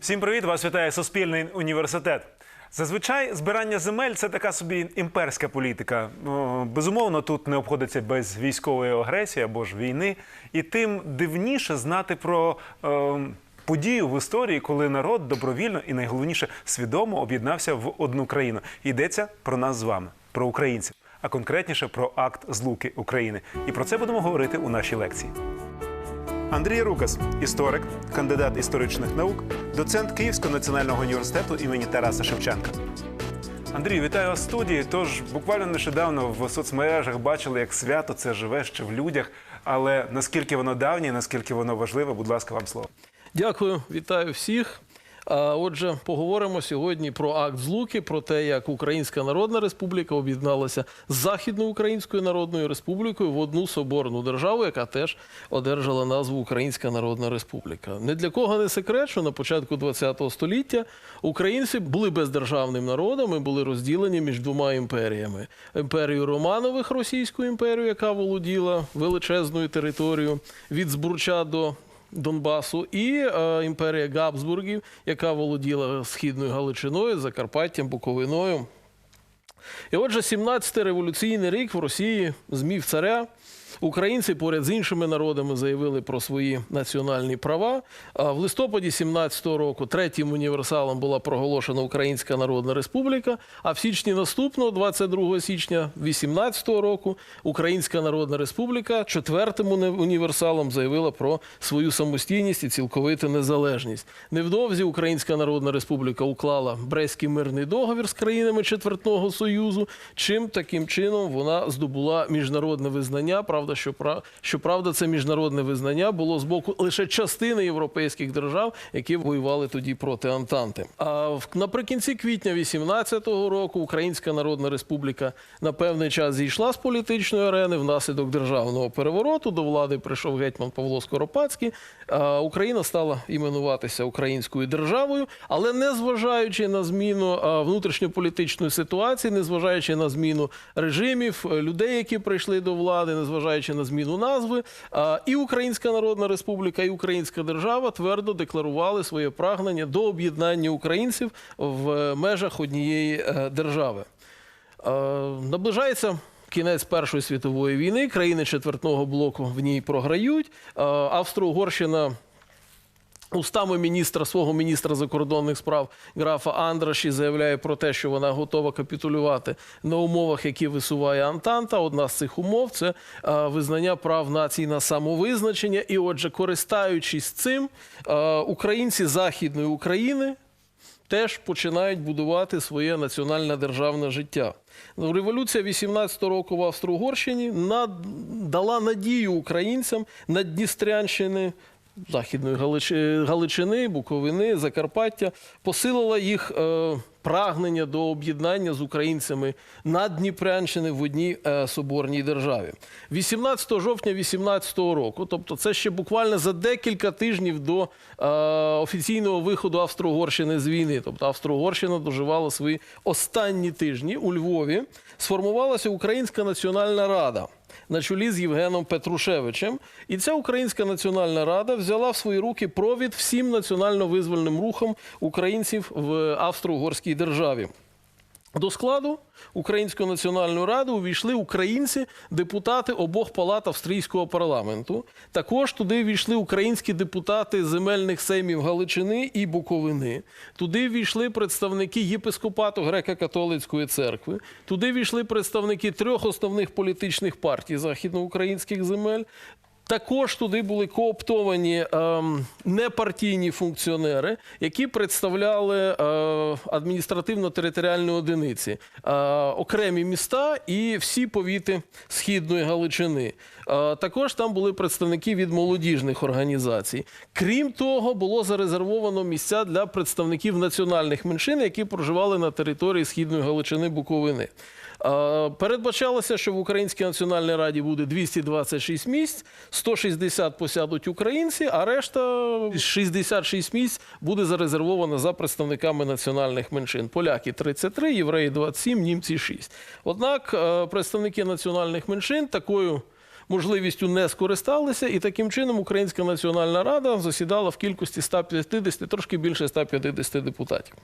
Всім привіт! Вас вітає Суспільний університет. Зазвичай збирання земель це така собі імперська політика. Безумовно, тут не обходиться без військової агресії або ж війни. І тим дивніше знати про е, подію в історії, коли народ добровільно і найголовніше свідомо об'єднався в одну країну. Йдеться про нас з вами, про українців, а конкретніше про акт злуки України. І про це будемо говорити у нашій лекції. Андрій Рукас, історик, кандидат історичних наук, доцент Київського національного університету імені Тараса Шевченка. Андрій, вітаю вас в студії. Тож буквально нещодавно в соцмережах бачили, як свято це живе ще в людях. Але наскільки воно давнє, наскільки воно важливе, будь ласка, вам слово. Дякую, вітаю всіх. Отже, поговоримо сьогодні про акт злуки, про те, як Українська Народна Республіка об'єдналася з Західноукраїнською Народною Республікою в одну соборну державу, яка теж одержала назву Українська Народна Республіка. Не для кого не секрет, що на початку ХХ століття українці були бездержавним народом і були розділені між двома імперіями: імперією Романових Російською імперією, яка володіла величезною територією від Збурча до Донбасу, і е, імперія Габсбургів, яка володіла східною Галичиною, Закарпаттям, Буковиною. І отже, 17-й революційний рік в Росії змів царя. Українці поряд з іншими народами заявили про свої національні права. В листопаді 17-го року третім універсалом була проголошена Українська Народна Республіка. А в січні наступного, 22 січня 18-го року, Українська Народна Республіка четвертим універсалом заявила про свою самостійність і цілковиту незалежність. Невдовзі Українська Народна Республіка уклала Брестський мирний договір з країнами Четвертного Союзу. Чим таким чином вона здобула міжнародне визнання. Правда, що пра- щоправда, це міжнародне визнання було з боку лише частини європейських держав, які воювали тоді проти Антанти. А в- наприкінці квітня 18-го року Українська Народна Республіка на певний час зійшла з політичної арени внаслідок державного перевороту. До влади прийшов гетьман Павло Скоропадський. А Україна стала іменуватися українською державою, але не зважаючи на зміну внутрішньополітичної ситуації, не зважаючи на зміну режимів, е, людей, які прийшли до влади, не зважаючи на зміну назви, і Українська Народна Республіка, і Українська держава твердо декларували своє прагнення до об'єднання українців в е, межах однієї е, держави. Наближається кінець Першої світової війни. Країни четвертного блоку в ній програють. Австро-Угорщина. Устами міністра свого міністра закордонних справ графа Андраші заявляє про те, що вона готова капітулювати на умовах, які висуває Антанта. Одна з цих умов це е, визнання прав націй на самовизначення. І, отже, користаючись цим, е, українці Західної України теж починають будувати своє національне державне життя. Ну, Революція 18 року в Австро-Угорщині дала надію українцям на Дністрянщини. Західної Галичини, Буковини, Закарпаття посилила їх е, прагнення до об'єднання з українцями Наддніпрянщини в одній е, соборній державі. 18 жовтня 18 року, тобто це ще буквально за декілька тижнів до е, офіційного виходу Австро-Угорщини з війни. Тобто Австро-Угорщина доживала свої останні тижні у Львові. Сформувалася Українська національна рада на чолі з Євгеном Петрушевичем. І ця Українська національна рада взяла в свої руки провід всім національно-визвольним рухом українців в Австро-Угорській державі. До складу Української національної ради увійшли українці, депутати обох палат австрійського парламенту. Також туди війшли українські депутати земельних сеймів Галичини і Буковини. Туди війшли представники єпископату греко-католицької церкви. Туди війшли представники трьох основних політичних партій західноукраїнських земель. Також туди були кооптовані ем, непартійні функціонери, які представляли е, адміністративно-територіальні одиниці, е, окремі міста і всі повіти східної Галичини. Е, також там були представники від молодіжних організацій. Крім того, було зарезервовано місця для представників національних меншин, які проживали на території східної Галичини Буковини. Передбачалося, що в Українській національній раді буде 226 місць, 160 посядуть українці, а решта 66 місць буде зарезервовано за представниками національних меншин. Поляки 33, євреї 27, німці 6. Однак е, представники національних меншин такою можливістю не скористалися, і таким чином Українська Національна Рада засідала в кількості 150, трошки більше 150 депутатів.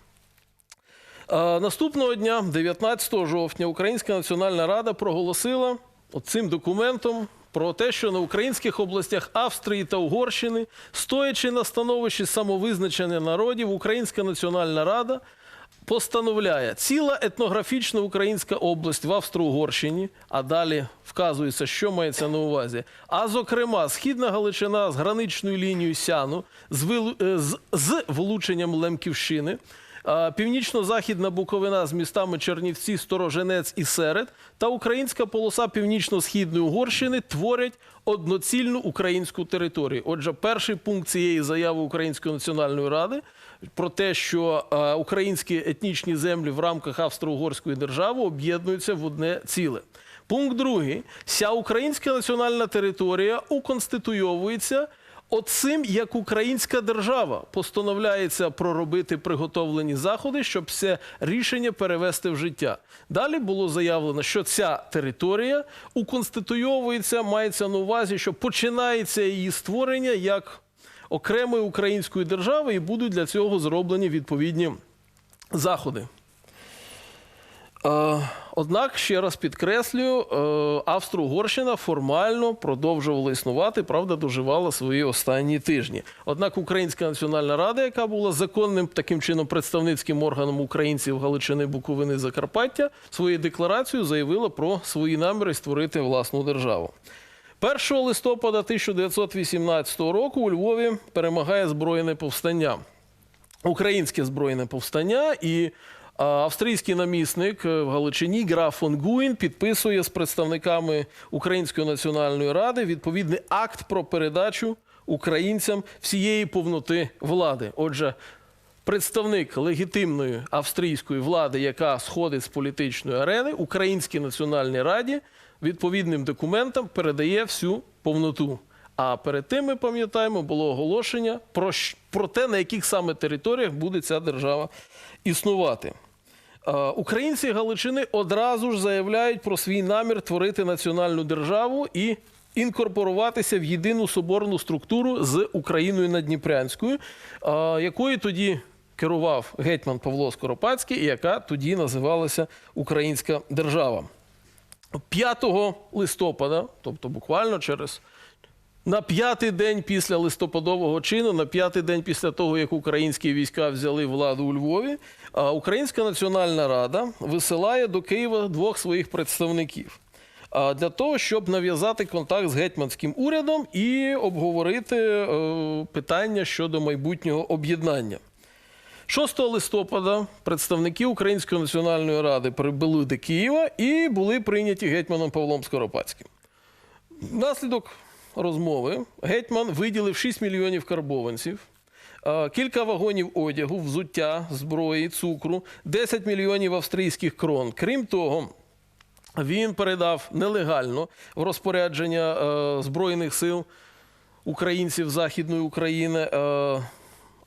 Наступного дня, 19 жовтня, Українська Національна Рада проголосила цим документом про те, що на українських областях Австрії та Угорщини, стоячи на становищі самовизначення народів, Українська Національна Рада постановляє ціла етнографічна українська область в Австро-Угорщині, а далі вказується, що мається на увазі. А зокрема, східна Галичина з граничною лінією Сяну, з, е, з, з влученням Лемківщини. Північно-західна Буковина з містами Чернівці, Стороженець і Серед та українська полоса північно-східної Угорщини творять одноцільну українську територію. Отже, перший пункт цієї заяви Української національної ради про те, що е, українські етнічні землі в рамках Австро-Угорської держави об'єднуються в одне ціле. Пункт другий: вся українська національна територія уконституйовується оцим, як українська держава постановляється проробити приготовлені заходи, щоб все рішення перевести в життя. Далі було заявлено, що ця територія уконституйовується, мається на увазі, що починається її створення як окремої української держави, і будуть для цього зроблені відповідні заходи. Е, Однак, ще раз підкреслюю, е, Австро-Угорщина формально продовжувала існувати, правда, доживала свої останні тижні. Однак Українська Національна Рада, яка була законним таким чином представницьким органом українців Галичини, Буковини, Закарпаття, своєю декларацією заявила про свої наміри створити власну державу. 1 листопада 1918 року у Львові перемагає збройне повстання українське збройне повстання, і австрійський намісник е, в Галичині граф фон Гуін підписує з представниками Української національної ради відповідний акт про передачу українцям всієї повноти влади. Отже, представник легітимної австрійської влади, яка сходить з політичної арени, Українській національній раді відповідним документам передає всю повноту. А перед тим ми пам'ятаємо, було оголошення про, про те, на яких саме територіях буде ця держава існувати. Е, Українці Галичини одразу ж заявляють про свій намір творити національну державу і інкорпоруватися в єдину соборну структуру з Україною Надніпрянською, е, якою тоді керував гетьман Павло Скоропадський, яка тоді називалася Українська держава. 5 листопада, тобто буквально через на п'ятий день після листопадового чину, на п'ятий день після того, як українські війська взяли владу у Львові, Українська Національна Рада висилає до Києва двох своїх представників для того, щоб нав'язати контакт з гетьманським урядом і обговорити е, питання щодо майбутнього об'єднання. 6 листопада представники Української національної ради прибули до Києва і були прийняті гетьманом Павлом Скоропадським. Внаслідок розмови гетьман виділив 6 мільйонів карбованців, кілька вагонів одягу, взуття, зброї, цукру, 10 мільйонів австрійських крон. Крім того, він передав нелегально в розпорядження е, Збройних сил українців Західної України е,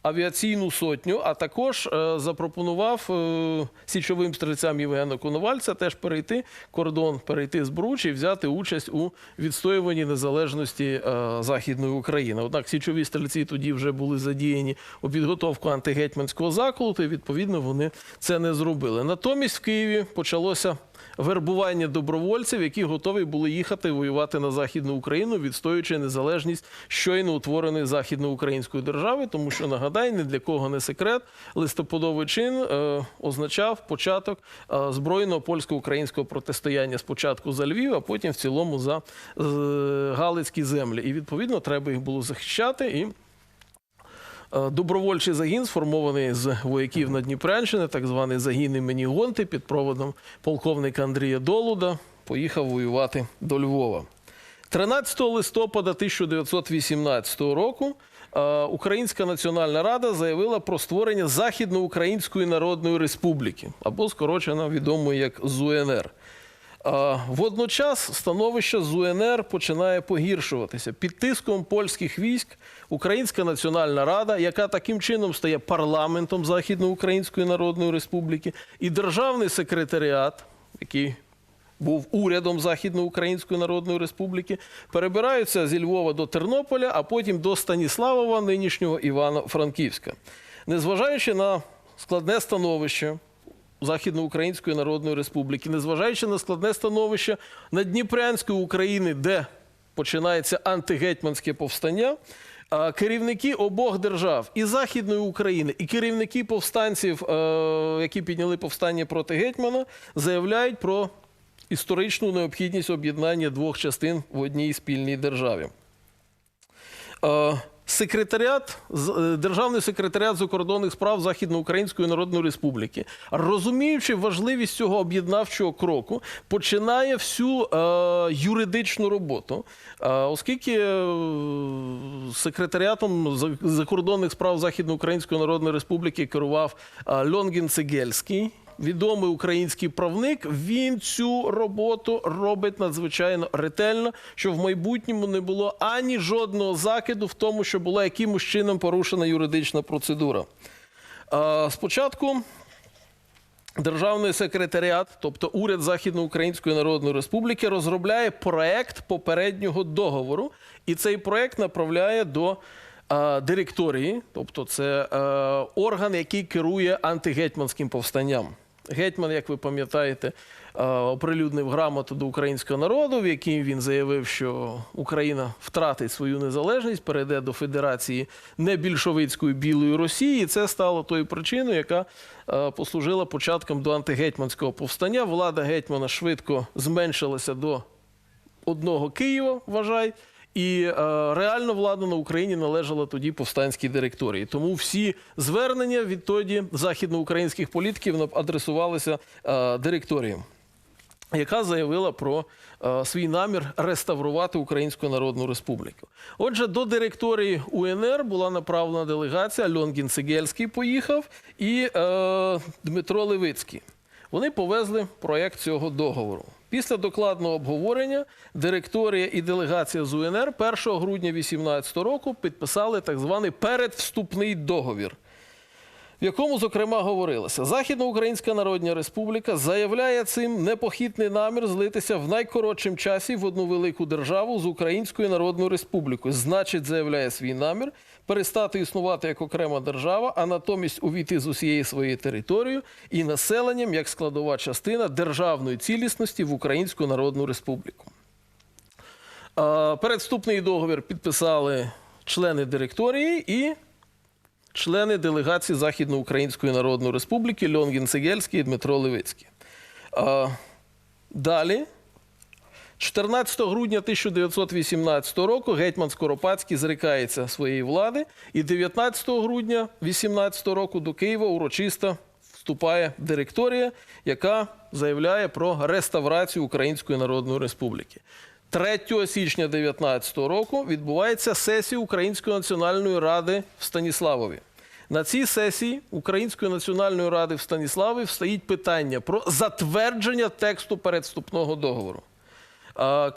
авіаційну сотню, а також е, запропонував е, січовим стрільцям Євгена Коновальця теж перейти кордон, перейти з Бруч і взяти участь у відстоюванні незалежності е, Західної України. Однак січові стрільці тоді вже були задіяні у підготовку антигетьманського заколоту, і відповідно вони це не зробили. Натомість в Києві почалося вербування добровольців, які готові були їхати воювати на західну Україну, відстоюючи незалежність щойно утвореної західноукраїнської держави. Тому що нагадай, ні для кого не секрет, листопадовий чин е, означав початок е, збройного польсько-українського протистояння спочатку за Львів, а потім в цілому за е, Галицькі землі. І відповідно треба їх було захищати і. Е, Добровольчий загін, сформований з вояків на Дніпрянщини, так званий загін імені Гонти під проводом полковника Андрія Долуда, поїхав воювати до Львова. 13 листопада 1918 року е, Українська Національна Рада заявила про створення Західноукраїнської Народної Республіки, або скорочено відомо як ЗУНР. Водночас становище з УНР починає погіршуватися. Під тиском польських військ Українська Національна Рада, яка таким чином стає парламентом Західноукраїнської Народної Республіки, і державний секретаріат, який був урядом Західноукраїнської Народної Республіки, перебираються зі Львова до Тернополя, а потім до Станіславова, нинішнього Івано-Франківська. Незважаючи на складне становище Західноукраїнської Народної Республіки, незважаючи на складне становище Надніпрянської України, де починається антигетьманське повстання. Керівники обох держав і Західної України, і керівники повстанців, е, які підняли повстання проти гетьмана, заявляють про історичну необхідність об'єднання двох частин в одній спільній державі. Секретаріат, е, Державний секретаріат закордонних справ Західноукраїнської Народної Республіки, розуміючи важливість цього об'єднавчого кроку, починає всю е, юридичну роботу, Е, оскільки е, секретаріатом закордонних справ Західноукраїнської Народної Республіки керував е, Льонгін Цегельський. Відомий український правник, він цю роботу робить надзвичайно ретельно, щоб в майбутньому не було ані жодного закиду в тому, що була якимось чином порушена юридична процедура. Спочатку Державний секретаріат, тобто уряд Західноукраїнської Народної Республіки, розробляє проект попереднього договору, і цей проект направляє до директорії, тобто це е, орган, який керує антигетьманським повстанням. Гетьман, як ви пам'ятаєте, е, оприлюднив грамоту до українського народу, в якій він заявив, що Україна втратить свою незалежність, перейде до Федерації небільшовицької білої Росії. І це стало тою причиною, яка е, послужила початком до антигетьманського повстання. Влада гетьмана швидко зменшилася до одного Києва, вважай. І е, реально влада на Україні належала тоді повстанській директорії. Тому всі звернення відтоді західноукраїнських політиків адресувалися е, директорії, яка заявила про е, свій намір реставрувати Українську Народну Республіку. Отже, до директорії УНР була направлена делегація. Льонгін Цегельський поїхав і е, Дмитро Левицький. Вони повезли проєкт цього договору. Після докладного обговорення директорія і делегація з УНР 1 грудня 2018 року підписали так званий передвступний договір, в якому, зокрема, говорилося: Західноукраїнська Народна Республіка заявляє цим непохитний намір злитися в найкоротшим часі в одну велику державу з Українською Народною Республікою. Значить, заявляє свій намір перестати існувати як окрема держава, а натомість увійти з усією своєю територією і населенням як складова частина державної цілісності в Українську Народну Республіку. Передступний договір підписали члени директорії і члени делегації Західноукраїнської Народної Республіки Льонгін Цегельський і Дмитро Левицький. Далі, 14 грудня 1918 року, гетьман Скоропадський зрикається своєї влади, і 19 грудня 18 року до Києва урочисто вступає директорія, яка заявляє про реставрацію Української Народної Республіки. 3 січня 2019 року відбувається сесія Української національної ради в Станіславові. На цій сесії Української національної ради в Станіславі стоїть питання про затвердження тексту передступного договору.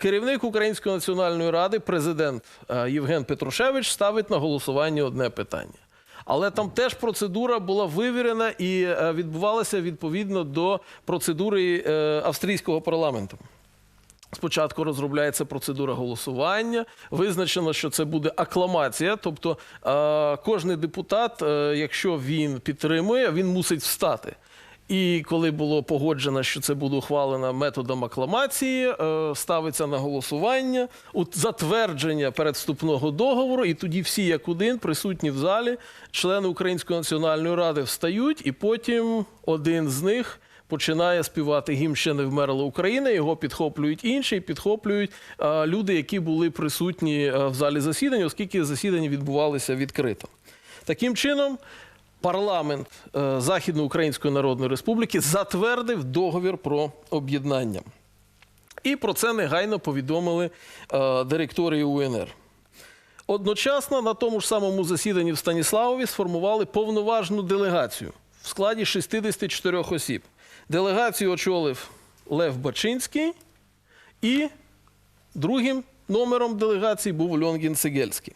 Керівник Української національної ради, президент е, Євген Петрушевич, ставить на голосування одне питання. Але там теж процедура була вивірена і е, відбувалася відповідно до процедури е, австрійського парламенту. Спочатку розробляється процедура голосування. Визначено, що це буде акламація. Тобто кожний депутат, якщо він підтримує, він мусить встати. І коли було погоджено, що це буде ухвалено методом акламації, е, ставиться на голосування затвердження передступного договору, і тоді всі, як один, присутні в залі, члени Української національної ради встають, і потім один з них починає співати гімн ще не вмерла Україна. Його підхоплюють інші, підхоплюють е, люди, які були присутні е, в залі засідань, оскільки засідання відбувалися відкрито. Таким чином, парламент е, Західноукраїнської Народної Республіки затвердив договір про об'єднання. І про це негайно повідомили е, директорії УНР. Одночасно на тому ж самому засіданні в Станіславові сформували повноважну делегацію в складі 64 осіб. Делегацію очолив Лев Бачинський, і другим номером делегації був Льонгін Цегельський.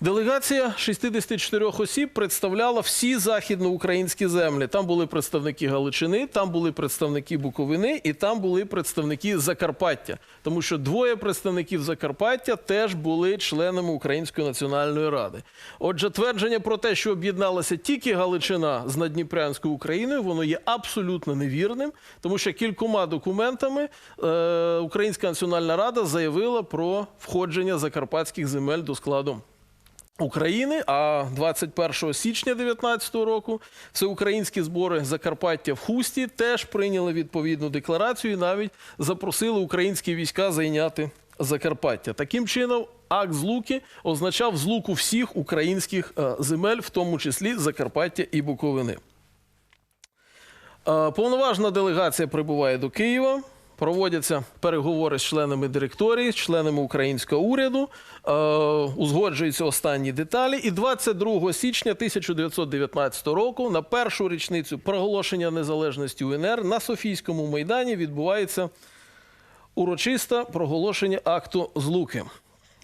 Делегація 64 осіб представляла всі західноукраїнські землі. Там були представники Галичини, там були представники Буковини і там були представники Закарпаття. Тому що двоє представників Закарпаття теж були членами Української національної ради. Отже, твердження про те, що об'єдналася тільки Галичина з Надніпрянською Україною, воно є абсолютно невірним, тому що кількома документами е, Українська національна рада заявила про входження закарпатських земель до складу. України, а 21 січня 2019 року всеукраїнські збори Закарпаття в Хусті теж прийняли відповідну декларацію і навіть запросили українські війська зайняти Закарпаття. Таким чином, акт злуки означав злуку всіх українських е, земель, в тому числі Закарпаття і Буковини. Е, Повноважна делегація прибуває до Києва. Проводяться переговори з членами директорії, з членами українського уряду, е, узгоджуються останні деталі. І 22 січня 1919 року, на першу річницю проголошення незалежності УНР, на Софійському майдані відбувається урочисте проголошення акту злуки.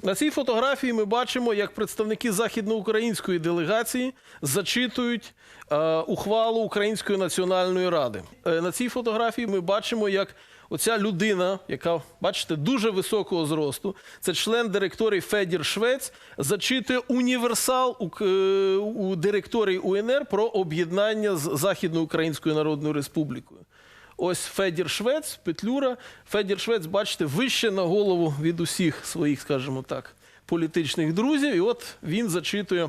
На цій фотографії ми бачимо, як представники західноукраїнської делегації зачитують е, ухвалу Української національної ради. Е, на цій фотографії ми бачимо, як оця людина, яка, бачите, дуже високого зросту, це член директорії Федір Швець, зачитує універсал у, е, у директорії УНР про об'єднання з Західноукраїнською Народною Республікою. Ось Федір Швець, Петлюра. Федір Швець, бачите, вище на голову від усіх своїх, скажімо так, політичних друзів. І от він зачитує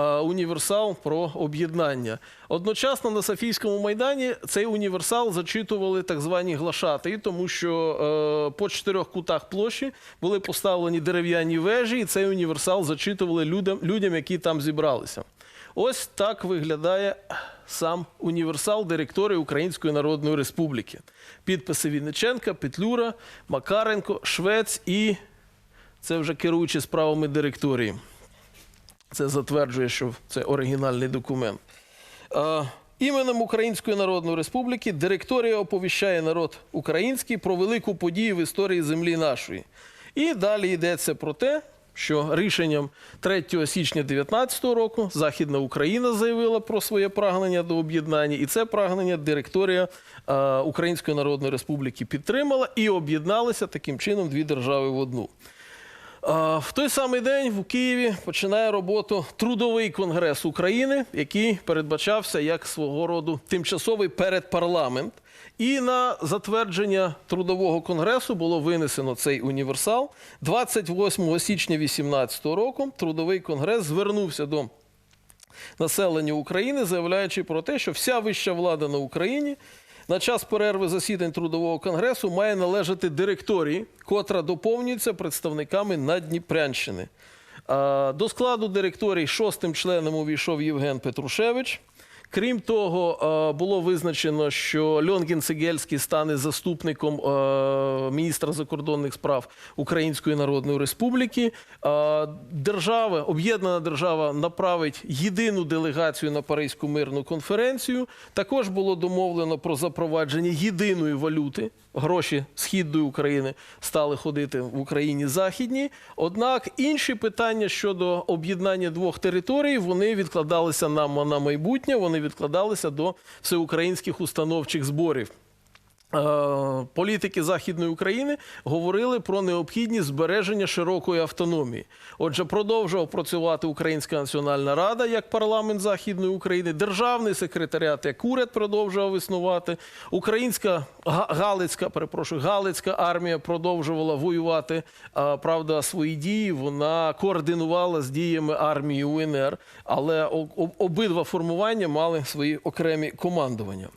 універсал про об'єднання. Одночасно на Софійському майдані цей універсал зачитували так звані глашати, тому що е, по чотирьох кутах площі були поставлені дерев'яні вежі, і цей універсал зачитували людям, людям які там зібралися. Ось так виглядає сам універсал директорії Української Народної Республіки. Підписи Вінниченка, Петлюра, Макаренко, Швець і це вже керуючи справами директорії. Це затверджує, що це оригінальний документ. Іменем Української Народної Республіки директорія оповіщає народ український про велику подію в історії землі нашої. І далі йдеться про те, що рішенням 3 січня 2019 року Західна Україна заявила про своє прагнення до об'єднання, і це прагнення директорія Української Народної Республіки підтримала і об'єдналися таким чином дві держави в одну. В той самий день в Києві починає роботу трудовий конгрес України, який передбачався як свого роду тимчасовий передпарламент. І на затвердження трудового конгресу було винесено цей універсал. 28 січня 2018 року трудовий конгрес звернувся до населення України, заявляючи про те, що вся вища влада на Україні на час перерви засідань трудового конгресу має належати директорії, котра доповнюється представниками Надніпрянщини. До складу директорії шостим членом увійшов Євген Петрушевич. Крім того, е, було визначено, що Льонгін Сигельський стане заступником е, міністра закордонних справ Української Народної Республіки. Е, Держава, об'єднана держава направить єдину делегацію на Паризьку мирну конференцію. Також було домовлено про запровадження єдиної валюти. Гроші східної України стали ходити в Україні західні. Однак інші питання щодо об'єднання двох територій вони відкладалися на, на майбутнє, вони відкладалися до всеукраїнських установчих зборів. Е, Політики Західної України говорили про необхідність збереження широкої автономії. Отже, продовжував працювати Українська Національна Рада як парламент Західної України, державний секретаріат як уряд продовжував існувати. Українська Галицька, перепрошую, Галицька армія продовжувала воювати. Правда, свої дії вона координувала з діями армії УНР, але обидва формування мали свої окремі командування.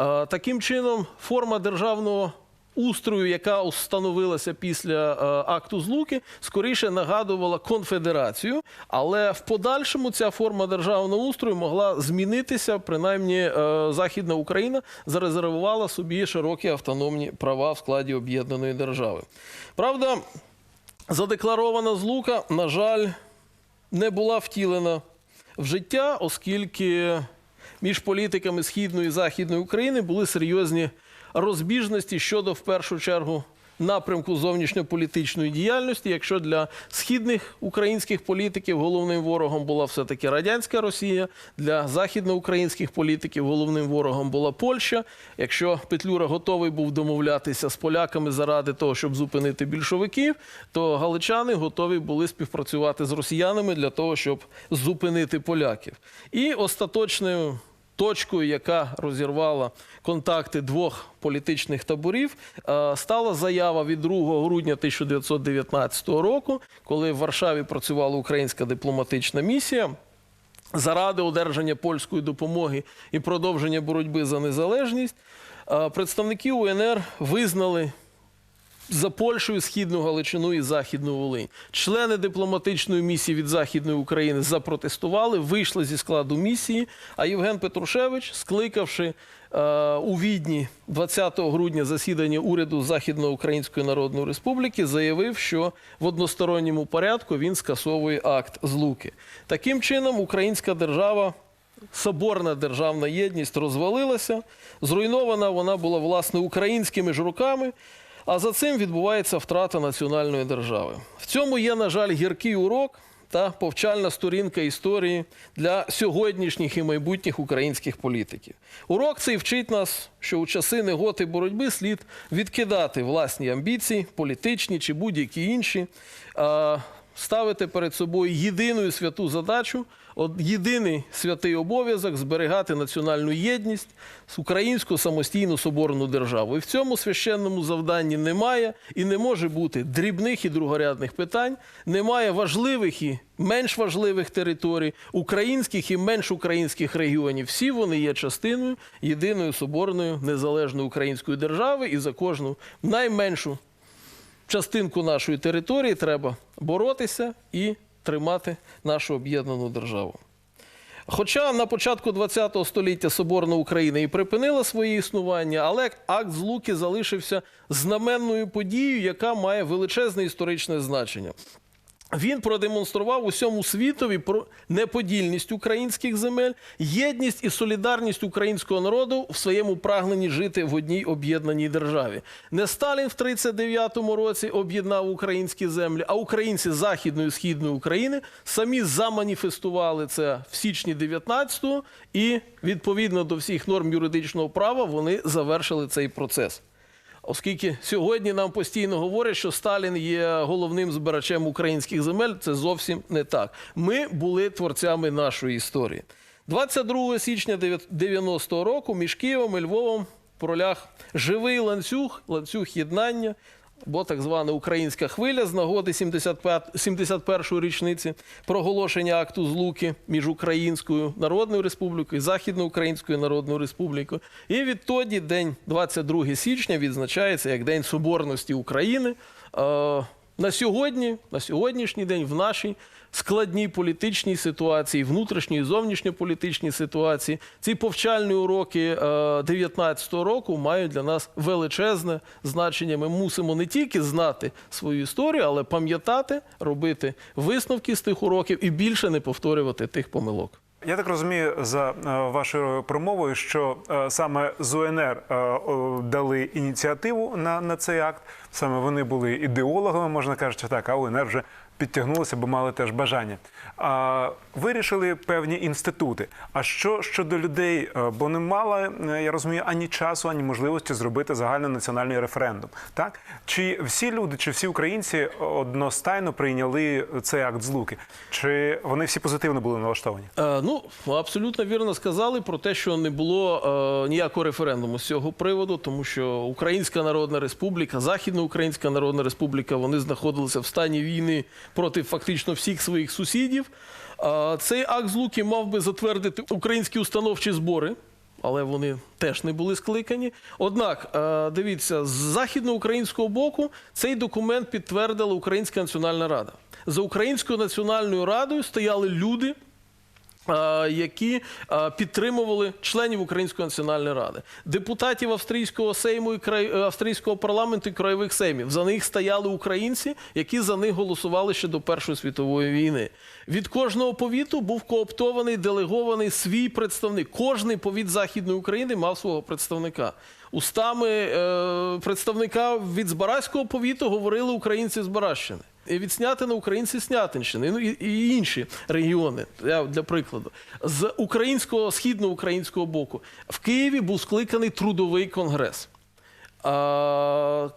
Е, Таким чином, форма державного устрою, яка установилася після е, акту злуки, скоріше нагадувала конфедерацію, але в подальшому ця форма державного устрою могла змінитися. Принаймні, е, Західна Україна зарезервувала собі широкі автономні права в складі об'єднаної держави. Правда, задекларована злука, на жаль, не була втілена в життя, оскільки між політиками Східної і Західної України були серйозні розбіжності щодо, в першу чергу, напрямку зовнішньополітичної діяльності. Якщо для східних українських політиків головним ворогом була все-таки радянська Росія, для західноукраїнських політиків головним ворогом була Польща. Якщо Петлюра готовий був домовлятися з поляками заради того, щоб зупинити більшовиків, то галичани готові були співпрацювати з росіянами для того, щоб зупинити поляків. І остаточною точкою, яка розірвала контакти двох політичних таборів, е, стала заява від 2 грудня 1919 року, коли в Варшаві працювала українська дипломатична місія. Заради одержання польської допомоги і продовження боротьби за незалежність е, представники УНР визнали за Польщею східну Галичину і Західну Волинь. Члени дипломатичної місії від Західної України запротестували, вийшли зі складу місії. А Євген Петрушевич, скликавши е, у Відні 20 грудня засідання уряду Західноукраїнської Народної Республіки, заявив, що в односторонньому порядку він скасовує акт злуки. Таким чином, українська держава соборна державна єдність розвалилася. Зруйнована вона була власне українськими ж руками. А за цим відбувається втрата національної держави. В цьому є, на жаль, гіркий урок та повчальна сторінка історії для сьогоднішніх і майбутніх українських політиків. Урок цей вчить нас, що у часи негод і боротьби слід відкидати власні амбіції, політичні чи будь-які інші, ставити перед собою єдину святу задачу, єдиний святий обов'язок зберігати національну єдність, українську самостійну соборну державу. І в цьому священному завданні немає і не може бути дрібних і другорядних питань, немає важливих і менш важливих територій, українських і менш українських регіонів. Всі вони є частиною єдиної соборної незалежної української держави, і за кожну найменшу частинку нашої території треба боротися і тримати нашу об'єднану державу. Хоча на початку ХХ століття Соборна Україна і припинила своє існування, але акт Злуки залишився знаменною подією, яка має величезне історичне значення. Він продемонстрував усьому світові про неподільність українських земель, єдність і солідарність українського народу в своєму прагненні жити в одній об'єднаній державі. Не Сталін в 39-му році об'єднав українські землі, а українці Західної і Східної України самі заманіфестували це в січні 19-го і відповідно до всіх норм юридичного права вони завершили цей процес. Оскільки сьогодні нам постійно говорять, що Сталін є головним збирачем українських земель, це зовсім не так. Ми були творцями нашої історії. 22 січня 90-го року між Києвом і Львовом пролях живий ланцюг, ланцюг єднання, бо так звана українська хвиля з нагоди 75 71-ї річниці проголошення акту злуки між Українською Народною Республікою і Західноукраїнською Народною Республікою. І відтоді день 22 січня відзначається як День Соборності України. Е, На сьогодні, на сьогоднішній день, в нашій складній політичній ситуації, внутрішній і зовнішньополітичній ситуації, ці повчальні уроки 19-го року мають для нас величезне значення. Ми мусимо не тільки знати свою історію, але пам'ятати, робити висновки з тих уроків і більше не повторювати тих помилок. Я так розумію за е, вашою промовою, що е, саме з УНР е, дали ініціативу на, на цей акт. Саме вони були ідеологами, можна кажучи так, а УНР вже підтягнулися, бо мали теж бажання. А, вирішили певні інститути. А що щодо людей? Е, Бо не мали, е, я розумію, ані часу, ані можливості зробити загальнонаціональний референдум. Так чи всі люди, чи всі українці одностайно прийняли цей акт злуки? Чи вони всі позитивно були налаштовані? Е, ну, абсолютно вірно сказали про те, що не було е, ніякого референдуму з цього приводу, тому що Українська Народна Республіка, Західноукраїнська Народна Республіка, вони знаходилися в стані війни проти фактично всіх своїх сусідів. Цей акт злуки мав би затвердити українські установчі збори. Але вони теж не були скликані. Однак, дивіться, з західноукраїнського боку цей документ підтвердила Українська Національна Рада. За Українською національною радою стояли люди, які підтримували членів Української національної ради, депутатів австрійського сейму і край е, австрійського парламенту і краєвих сеймів. За них стояли українці, які за них голосували ще до Першої світової війни. Від кожного повіту був кооптований, делегований свій представник. Кожний повіт Західної України мав свого представника. Устами е, представника від Збаразького повіту говорили українці з Баращини. І від Снятина українці Снятинщини, ну і, інші регіони, для прикладу. З українського, східноукраїнського боку в Києві був скликаний трудовий конгрес.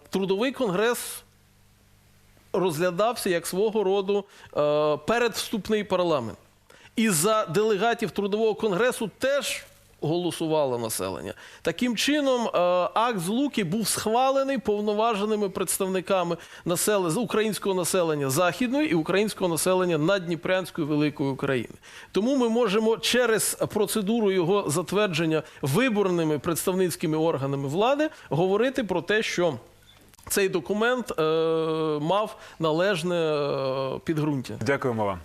Трудовий конгрес розглядався як свого роду е, передвступний парламент. І за делегатів трудового конгресу теж голосувало населення. Таким чином, е, акт злуки був схвалений повноваженими представниками населення, з українського населення Західної і українського населення Надніпрянської Великої України. Тому ми можемо через процедуру його затвердження виборними представницькими органами влади говорити про те, що цей документ е, мав належне е, підґрунтя. Дякуємо вам.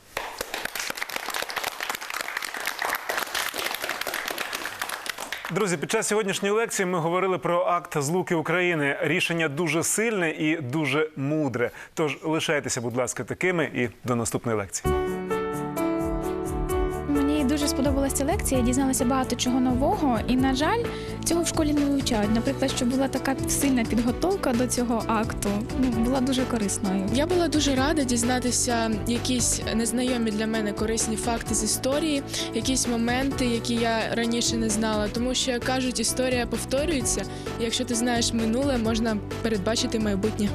Друзі, під час сьогоднішньої лекції ми говорили про акт злуки України. Рішення дуже сильне і дуже мудре. Тож лишайтеся, будь ласка, такими і до наступної лекції. Мені дуже сподобалася лекція, я дізналася багато чого нового, і, на жаль, цього в школі не вивчають. Наприклад, що була така сильна підготовка до цього акту, ну, була дуже корисною. Я була дуже рада дізнатися якісь незнайомі для мене корисні факти з історії, якісь моменти, які я раніше не знала. Тому що як кажуть, історія повторюється. і Якщо ти знаєш минуле, можна передбачити майбутнє.